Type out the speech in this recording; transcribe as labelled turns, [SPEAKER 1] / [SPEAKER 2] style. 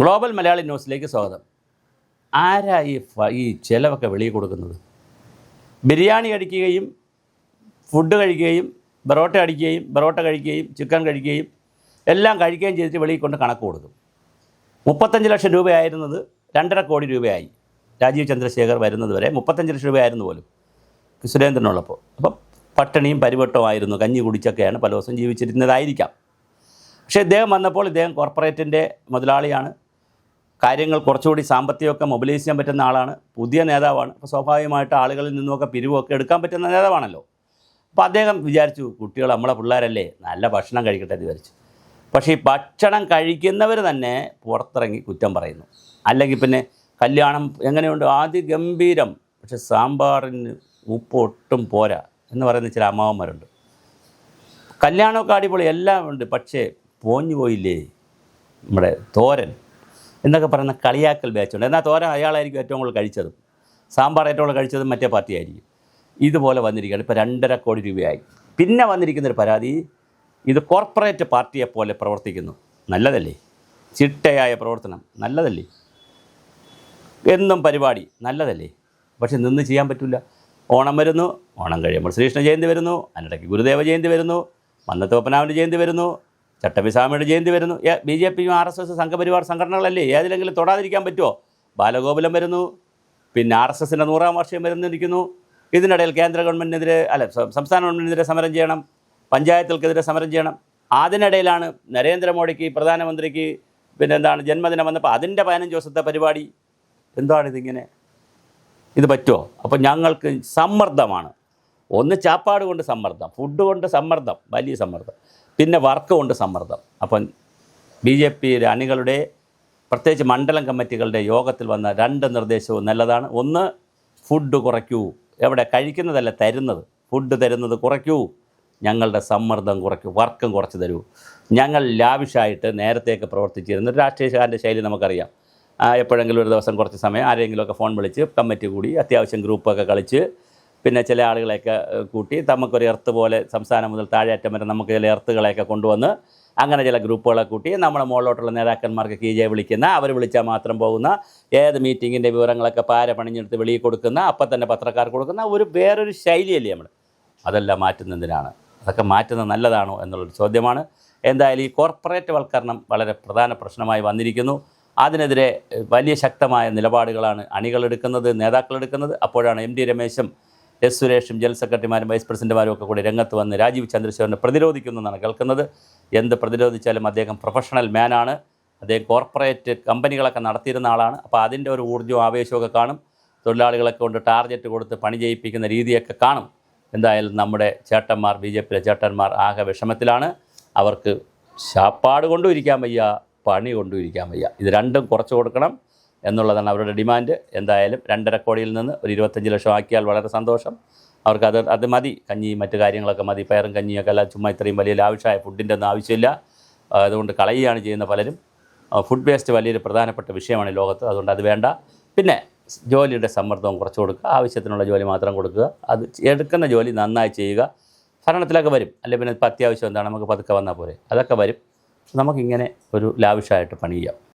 [SPEAKER 1] Global Malayali ന്യൂസിലേക്ക് സ്വാഗതം. ആരാ ഈ ഈ ചിലവൊക്കെ വെളിയിൽ കൊടുക്കുന്നത്? ബിരിയാണി കഴിക്കുകയും ഫുഡ് കഴിക്കുകയും ബറോട്ട അടിക്കുകയും ബറോട്ട കഴിക്കുകയും ചിക്കൻ കഴിക്കുകയും എല്ലാം കഴിക്കുകയും ചെയ്തിട്ട് വെളിയിൽ കൊണ്ട് കണക്ക് കൊടുക്കും. മുപ്പത്തഞ്ച് ലക്ഷം രൂപയായിരുന്നത് രണ്ടര കോടി രൂപയായി. രാജീവ് ചന്ദ്രശേഖർ വരുന്നത് വരെ മുപ്പത്തഞ്ച് ലക്ഷം രൂപയായിരുന്നു പോലും. സുരേന്ദ്രനുള്ളപ്പോൾ. അപ്പം പട്ടിണിയും പരിവട്ടമായിരുന്നു കഞ്ഞി കുടിച്ചൊക്കെയാണ് പല ദിവസം ജീവിച്ചിരുന്നതായിരിക്കാം. പക്ഷേ ഇദ്ദേഹം വന്നപ്പോൾ ഇദ്ദേഹം കോർപ്പറേറ്റിന്റെ മുതലാളിയാണ്. കാര്യങ്ങൾ കുറച്ചുകൂടി സാമ്പത്തികമൊക്കെ മൊബിലൈസ് ചെയ്യാൻ പറ്റുന്ന ആളാണ്. പുതിയ നേതാവാണ്. അപ്പോൾ സ്വാഭാവികമായിട്ട് ആളുകളിൽ നിന്നുമൊക്കെ പിരിവൊക്കെ എടുക്കാൻ പറ്റുന്ന നേതാവാണല്ലോ. അപ്പോൾ അദ്ദേഹം വിചാരിച്ചു കുട്ടികൾ നമ്മളെ പിള്ളേരല്ലേ നല്ല ഭക്ഷണം കഴിക്കട്ടെ എന്ന് വിചാരിച്ചു. പക്ഷേ ഈ ഭക്ഷണം കഴിക്കുന്നവർ തന്നെ പുറത്തിറങ്ങി കുറ്റം പറയുന്നു. അല്ലെങ്കിൽ പിന്നെ കല്യാണം എങ്ങനെയുണ്ട്? ആദ്യ ഗംഭീരം പക്ഷെ സാമ്പാറിന് ഉപ്പ് ഒട്ടും പോരാ എന്ന് പറയുന്ന ചില അമ്മാവന്മാരുണ്ട്. കല്യാണമൊക്കെ അടിപൊളി എല്ലാം ഉണ്ട്. പക്ഷേ പോഞ്ഞു പോയില്ലേ? നമ്മുടെ തോരൻ. എന്നൊക്കെ പറയുന്ന കളിയാക്കൽ ബാച്ചുണ്ട്. എന്നാൽ തോരൻ അയാളായിരിക്കും ഏറ്റവും കൂടുതൽ കഴിച്ചത്. സാമ്പാർ ഏറ്റവും കൂടുതൽ കഴിച്ചതും മറ്റേ പാർട്ടി ആയിരിക്കും. ഇതുപോലെ വന്നിരിക്കുകയാണ്. ഇപ്പോൾ രണ്ടര കോടി രൂപയായി. പിന്നെ വന്നിരിക്കുന്നൊരു പരാതി ഇത് കോർപ്പറേറ്റ് പാർട്ടിയെ പോലെ പ്രവർത്തിക്കുന്നു. നല്ലതല്ലേ? ചിട്ടയായ പ്രവർത്തനം. നല്ലതല്ലേ? എന്നും പരിപാടി. നല്ലതല്ലേ? പക്ഷെ നിന്ന് ചെയ്യാൻ പറ്റില്ല. ഓണം വരുന്നു. ഓണം കഴിയുമ്പോൾ ശ്രീകൃഷ്ണ ജയന്തി വരുന്നു. അതിനിടയ്ക്ക് ഗുരുദേവ ജയന്തി വരുന്നു. മന്നത്ത് പപ്പനാവിന്റെ ജയന്തി വരുന്നു. ചട്ടഭിസ്വാമിയുടെ ജയന്തി വരുന്നു. ബി ജെ പിയും ആർ എസ് എസ് സംഘപരിവാർ സംഘടനകളല്ലേ? ഏതിലെങ്കിലും തൊടാതിരിക്കാൻ പറ്റുമോ ബാലഗോകുലം വരുന്നു. പിന്നെ ആർ എസ് എസിന്റെ നൂറാം വർഷം വരുന്നിരിക്കുന്നു. ഇതിനിടയിൽ കേന്ദ്ര ഗവൺമെന്റിനെതിരെ അല്ല സംസ്ഥാന ഗവൺമെന്റിനെതിരെ സമരം ചെയ്യണം. പഞ്ചായത്തുകൾക്കെതിരെ സമരം ചെയ്യണം. അതിനിടയിലാണ് നരേന്ദ്രമോദിക്ക് പ്രധാനമന്ത്രിക്ക് പിന്നെ എന്താണ് ജന്മദിനം വന്നപ്പോൾ അതിന്റെ പതിനഞ്ച് ദിവസത്തെ പരിപാടി. എന്താണിതിങ്ങനെ ഇത് പറ്റുമോ അപ്പോൾ ഞങ്ങൾക്ക് സമ്മർദ്ദമാണ്. ഒന്ന് ചാപ്പാട് കൊണ്ട് സമ്മർദ്ദം ഫുഡ് കൊണ്ട് സമ്മർദ്ദം വലിയ സമ്മർദ്ദം. പിന്നെ വർക്ക് കൊണ്ട് സമ്മർദ്ദം. അപ്പം ബി ജെ പി അണികളുടെ പ്രത്യേകിച്ച് മണ്ഡലം കമ്മിറ്റികളുടെ യോഗത്തിൽ വന്ന രണ്ട് നിർദ്ദേശവും നല്ലതാണ്. ഒന്ന് ഫുഡ് കുറയ്ക്കൂ. എവിടെ കഴിക്കുന്നതല്ല തരുന്നത്. ഫുഡ് തരുന്നത് കുറയ്ക്കൂ. ഞങ്ങളുടെ സമ്മർദ്ദം കുറയ്ക്കൂ. വർക്കും കുറച്ച് തരൂ. ഞങ്ങൾ ലാവിഷായിട്ട് നേരത്തെയൊക്കെ പ്രവർത്തിച്ചിരുന്ന രാഷ്ട്രീയക്കാരന്റെ ശൈലി നമുക്കറിയാം. എപ്പോഴെങ്കിലും ഒരു ദിവസം കുറച്ച് സമയം ആരെങ്കിലുമൊക്കെ ഫോൺ വിളിച്ച് കമ്മിറ്റി കൂടി അത്യാവശ്യം ഗ്രൂപ്പൊക്കെ കളിച്ച് പിന്നെ ചില ആളുകളെയൊക്കെ കൂട്ടി നമുക്കൊരു എർത്ത് പോലെ സംസ്ഥാനം മുതൽ താഴെയറ്റം വരെ നമുക്ക് ചില എർത്തുകളെയൊക്കെ കൊണ്ടുവന്ന് അങ്ങനെ ചില ഗ്രൂപ്പുകളെ കൂട്ടി നമ്മുടെ മുകളിലോട്ടുള്ള നേതാക്കന്മാർക്ക് കീജെ വിളിക്കുന്ന അവർ വിളിച്ചാൽ മാത്രം പോകുന്ന ഏത് മീറ്റിങ്ങിന്റെ വിവരങ്ങളൊക്കെ പാര പണിഞ്ഞെടുത്ത് വെളിയിൽ കൊടുക്കുന്ന അപ്പം തന്നെ പത്രക്കാർക്ക് കൊടുക്കുന്ന ഒരു വേറൊരു ശൈലിയല്ലേ നമ്മൾ അതെല്ലാം മാറ്റുന്നതിനാണ്. അതൊക്കെ മാറ്റുന്നത് നല്ലതാണോ എന്നുള്ളൊരു ചോദ്യമാണ്. എന്തായാലും ഈ കോർപ്പറേറ്റ് വൽക്കരണം വളരെ പ്രധാന പ്രശ്നമായി വന്നിരിക്കുന്നു. അതിനെതിരെ വലിയ ശക്തമായ നിലപാടുകളാണ് അണികളെടുക്കുന്നത് നേതാക്കളെടുക്കുന്നത് അപ്പോഴാണ് എം ഡി രമേശും എസ് സുരേഷും ജനറൽ സെക്രട്ടറിമാരും വൈസ് പ്രസിഡന്റുമാരും ഒക്കെ കൂടി രംഗത്ത് വന്ന് രാജീവ് ചന്ദ്രശേഖരനെ പ്രതിരോധിക്കുന്നു എന്നാണ് കേൾക്കുന്നത്. എന്ത് പ്രതിരോധിച്ചാലും അദ്ദേഹം പ്രൊഫഷണൽ മാനാണ് അദ്ദേഹം കോർപ്പറേറ്റ് കമ്പനികളൊക്കെ നടത്തിയിരുന്ന ആളാണ്. അപ്പോൾ അതിന്റെ ഒരു ഊർജവും ആവേശമൊക്കെ കാണും. തൊഴിലാളികളൊക്കെ കൊണ്ട് ടാർഗറ്റ് കൊടുത്ത് പണി ചെയ്യിപ്പിക്കുന്ന രീതിയൊക്കെ കാണും. എന്തായാലും നമ്മുടെ ചേട്ടന്മാർ ബി ജെ പിയിലെ ചേട്ടന്മാർ ആകെ വിഷമത്തിലാണ്. അവർക്ക് ശാപ്പാട് കൊണ്ടും ഇരിക്കാൻ വയ്യ പണി കൊണ്ടും ഇരിക്കാൻ വയ്യ. ഇത് രണ്ടും കുറച്ച് കൊടുക്കണം. എന്നുള്ളതാണ് അവരുടെ ഡിമാൻഡ്. എന്തായാലും രണ്ടര കോടിയിൽ നിന്ന് ഒരു ഇരുപത്തഞ്ച് ലക്ഷം ആക്കിയാൽ വളരെ സന്തോഷം. അവർക്ക് അത് അത് മതി. കഞ്ഞിയും മറ്റു കാര്യങ്ങളൊക്കെ മതി. പയറും കഞ്ഞിയൊക്കെ അല്ല ചുമ്മാ ഇത്രയും വലിയ ലാവശ്യമായ ഫുഡിന്റെ ഒന്നും ആവശ്യമില്ല. അതുകൊണ്ട് കളയുകയാണ് ചെയ്യുന്ന പലരും. ഫുഡ് വേസ്റ്റ് വലിയൊരു പ്രധാനപ്പെട്ട വിഷയമാണ് ലോകത്ത്. അതുകൊണ്ട് അത് വേണ്ട. പിന്നെ ജോലിയുടെ സമ്മർദ്ദവും കുറച്ച് കൊടുക്കുക. ആവശ്യത്തിനുള്ള ജോലി മാത്രം കൊടുക്കുക. അത് എടുക്കുന്ന ജോലി നന്നായി ചെയ്യുക. ഭരണത്തിലൊക്കെ വരും. അല്ലെ പിന്നെ ഇപ്പം അത്യാവശ്യം എന്താണ്? നമുക്ക് പതുക്കെ വന്നാൽ പോരെ. അതൊക്കെ വരും. നമുക്കിങ്ങനെ ഒരു ലാവിഷായിട്ട് പണി ചെയ്യാം